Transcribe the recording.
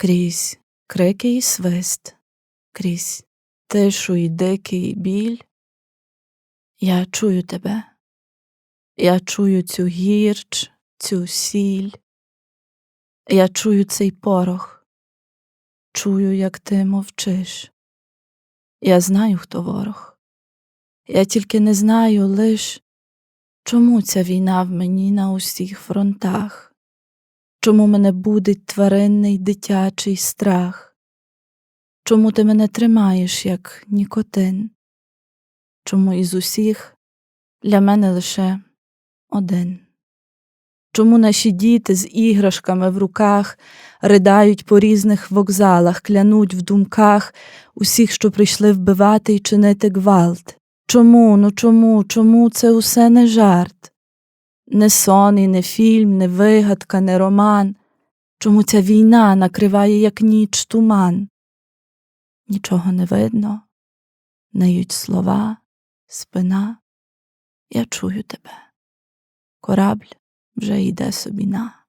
крізь крики і свист, крізь тишу і дикий біль. Я чую тебе, я чую цю гірч, цю сіль, я чую цей порох, чую, як ти мовчиш. Я знаю, хто ворог. Я тільки не знаю лиш, чому ця війна в мені на усіх фронтах, чому мене будить тваринний дитячий страх, чому ти мене тримаєш, як нікотин, чому із усіх для мене лише один. Чому наші діти з іграшками в руках ридають по різних вокзалах, клянуть в думках усіх, що прийшли вбивати і чинити гвалт? Чому, ну чому, чому це усе не жарт? Не сон і не фільм, не вигадка, не роман. Чому ця війна накриває, як ніч туман? Нічого не видно, неють слова, спина. Я чую тебе. Корабль вже йде собі на.